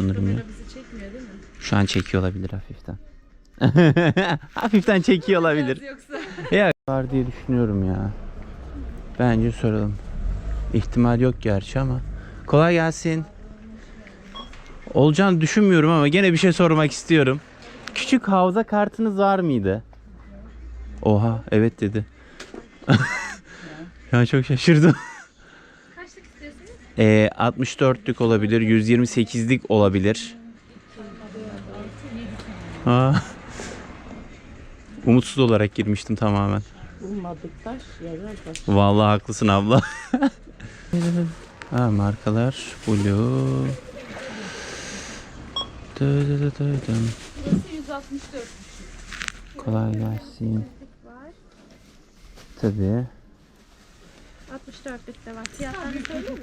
sanırım ya. Bizi çekmiyor değil mi? Şu an çekiyor olabilir hafiften. hafiften çekiyor olabilir. Yoksa Ya var diye düşünüyorum ya. Bence soralım. İhtimal yok gerçi ama. Kolay gelsin. Olacağını düşünmüyorum ama gene bir şey sormak istiyorum. Küçük havza kartınız var mıydı? Oha evet dedi. ya çok şaşırdım. Ee, 64'lük olabilir, 128'lik olabilir. Aa. Umutsuz olarak girmiştim tamamen. Ummadık. Vallahi haklısın abla. ha, markalar Blue. Dö, dö, dö, dö, dö. 164. Kolay gelsin. Tabii. 3 de var. Fiyatlarını söyleyeyim mi?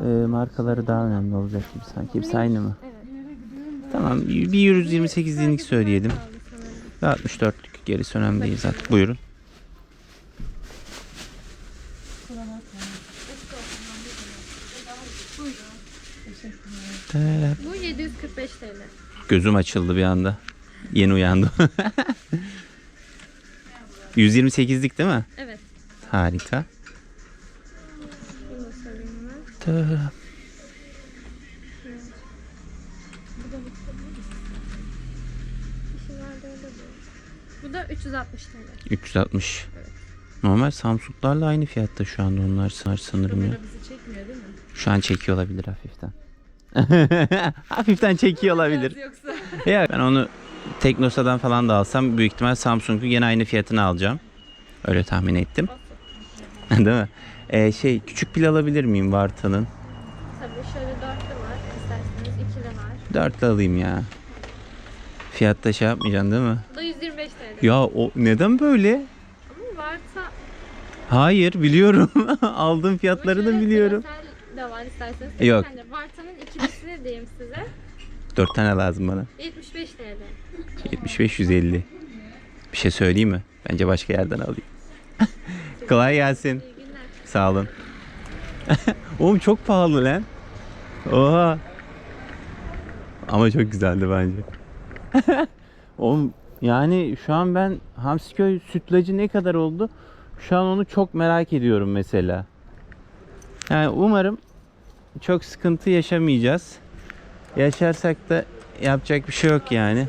Ee, markaları daha önemli olacak gibi sanki. Hepsi aynı mı? Evet. Tamam. Bir 128'lik söyleyelim. Ve 64'lük. Gerisi önemli değil zaten. Buyurun. Bu 745 TL. Gözüm açıldı bir anda. Yeni uyandım. 128'lik değil mi? Evet. Harika. Öyle bu. Da 360 TL. 360. Normal Samsung'larla aynı fiyatta şu anda onlar san- sanırım ya. Bizi çekmiyor değil mi? Şu an çekiyor olabilir hafiften. hafiften çekiyor olabilir. Yoksa Ya ben onu Teknosa'dan falan da alsam büyük ihtimal Samsung'u gene aynı fiyatına alacağım. Öyle tahmin ettim. Değil mi? Ee, şey küçük pil alabilir miyim Varta'nın? tabii şöyle dörtlü var. İsterseniz ikili var. Dörtlü alayım ya. Fiyatta şey yapmayacaksın değil mi? Bu da 125 TL. Ya o neden böyle? Ama varsa Hayır biliyorum. Aldığım fiyatları da biliyorum. De var isterseniz. Yok. Tane. Varta'nın ikilisini diyeyim size. Dört tane lazım bana. 75 TL. 75-150. Bir şey söyleyeyim mi? Bence başka yerden alayım. Kolay gelsin. Sağ olun. Oğlum çok pahalı lan. Oha. Ama çok güzeldi bence. Oğlum yani şu an ben Hamsiköy sütlacı ne kadar oldu? Şu an onu çok merak ediyorum mesela. Yani umarım çok sıkıntı yaşamayacağız. Yaşarsak da yapacak bir şey yok yani.